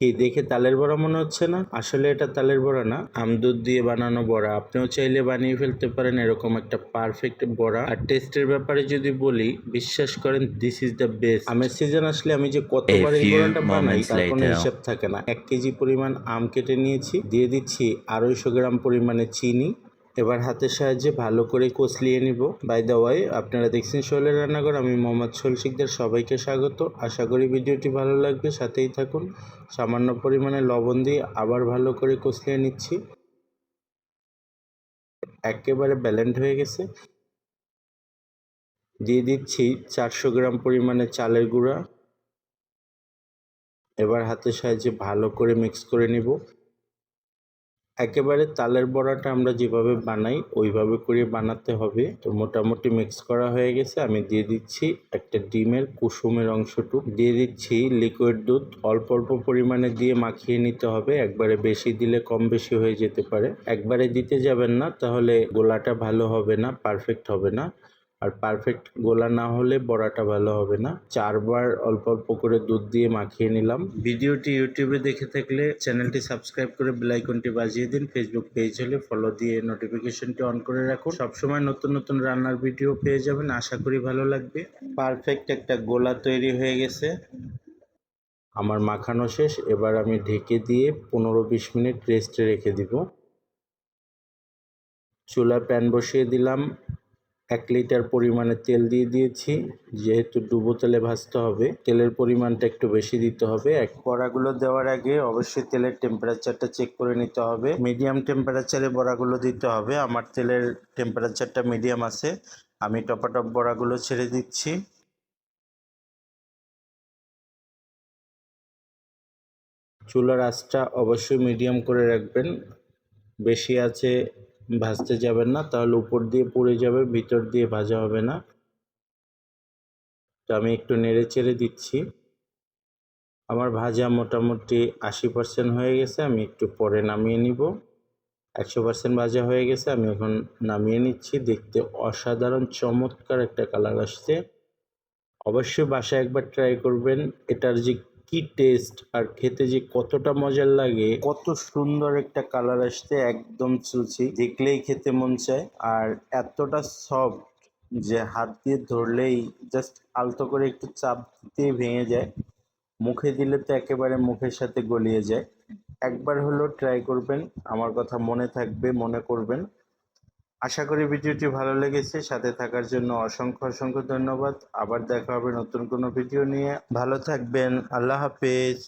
কি দেখে তালের বড়া মনে হচ্ছে না? আসলে এটা তালের বড়া না। আমদুধ দিয়ে বানানো বড়া। আপনিও চাইলে বানিয়ে ফেলতে পারেন এরকম একটা পারফেক্ট বড়া। আর টেস্টের ব্যাপারে যদি বলি বিশ্বাস করেন দিস ইজ দ্য বেস্ট আমের সিজন আসলে আমি যে কতবার এই বড়াটা বানাই তার কোনো হিসাব থাকে না। এক কেজি পরিমাণ আম কেটে নিয়েছি। দিয়ে দিচ্ছি আড়াইশো গ্রাম পরিমাণে চিনি। এবার হাতের সাহায্যে ভালো করে কষলিয়ে নিব। বাই দ্য ওয়াই আপনারা দেখছেন শোলের রান্নাঘর, আমি মোহাম্মদ শোল শিকদার সবাইকে স্বাগত। আশা করি ভিডিওটি ভালো লাগবে, সাথেই থাকুন। সামান্য পরিমাণে লবণ দিয়ে আবার ভালো করে কষলিয়ে নিচ্ছি। একেবারে ব্যালেন্ড হয়ে গেছে। দিয়ে দিচ্ছি চারশো গ্রাম পরিমাণে চালের গুঁড়া। এবার হাতের সাহায্যে ভালো করে মিক্স করে নিব। একেবারে তালের বড়াটা আমরা যেভাবে বানাই, ওইভাবে করে বানাতে হবে। তো মোটামুটি মিক্স করা হয়ে গেছে। আমি দিয়ে দিচ্ছি একটা ডিমের কুসুমের অংশটুক। দিয়ে দিচ্ছি লিকুইড দুধ। অল্প অল্প পরিমাণে দিয়ে মাখিয়ে নিতে হবে। একবারে বেশি দিলে কম বেশি হয়ে যেতে পারে। একবারে দিতে যাবেন না, তাহলে গোলাটা ভালো হবে না পারফেক্ট হবে না। আর পারফেক্ট গোলা না হলে বড়াটা ভালো হবে না। চারবার অল্প অল্প করে দুধ দিয়ে মাখিয়ে নিলাম। ভিডিওটি ইউটিউবে দেখে থাকলে চ্যানেলটি সাবস্ক্রাইব করে বেল আইকনটি বাজিয়ে দিন। ফেসবুক পেজ হলে ফলো দিয়ে নোটিফিকেশনটি অন করে রাখুন। সবসময় নতুন নতুন রান্নার ভিডিও পেয়ে যাবেন। আশা করি ভালো লাগবে। পারফেক্ট একটা গোলা তৈরি হয়ে গেছে। আমার মাখানো শেষ। এবার আমি ঢেকে দিয়ে পনেরো বিশ মিনিট রেস্টে রেখে দিব। চুলা প্যান বসিয়ে দিলাম। এক লিটার পরিমাণে তেল দিয়ে দিয়েছি। যেহেতু ডুবো তেলে ভাজতে হবে, তেলের পরিমাণটা একটু বেশি দিতে হবে। এক বড়াগুলো দেওয়ার আগে অবশ্যই তেলের টেম্পারেচারটা চেক করে নিতে হবে। মিডিয়াম টেম্পারেচারে বড়াগুলো দিতে হবে। আমার তেলের টেম্পারেচারটা মিডিয়াম আছে। আমি টপাটপ বড়াগুলো ছেড়ে দিচ্ছি। চুলার আঁচটা অবশ্যই মিডিয়াম করে রাখবেন। বেশি আছে ভাজতে যাবেন না, তাহলে উপর দিয়ে পুড়ে যাবে, ভিতর দিয়ে ভাজা হবে না। তো আমি একটু নেড়ে চেড়ে দিচ্ছি। আমার ভাজা মোটামুটি আশি পার্সেন্ট হয়ে গেছে, আমি একটু পরে নামিয়ে নিব। একশো পার্সেন্ট ভাজা হয়ে গেছে, আমি এখন নামিয়ে নিচ্ছি। দেখতে অসাধারণ, চমৎকার একটা কালার আসছে। অবশ্যই বাসায় একবার ট্রাই করবেন। এটার যে কি টেস্ট আর খেতে যে কতটা মজার লাগে। কত সুন্দর একটা কালার আসছে, একদম চুচি দেখলেই খেতে মন চায়। আর এতটা সফট যে হাত দিয়ে ধরলেই জাস্ট আলতো করে একটু চাপ দিয়ে ভেঙে যায়। মুখে দিলে তো একেবারে মুখের সাথে গলিয়ে যায়। একবার হলো ট্রাই করবেন। আমার কথা মনে থাকবে, মনে করবেন। আশা করি ভিডিওটি ভালো লেগেছে। সাথে থাকার জন্য অসংখ্য অসংখ্য ধন্যবাদ। আবার দেখা হবে নতুন কোনো ভিডিও নিয়ে। ভালো থাকবেন। আল্লাহ হাফেজ।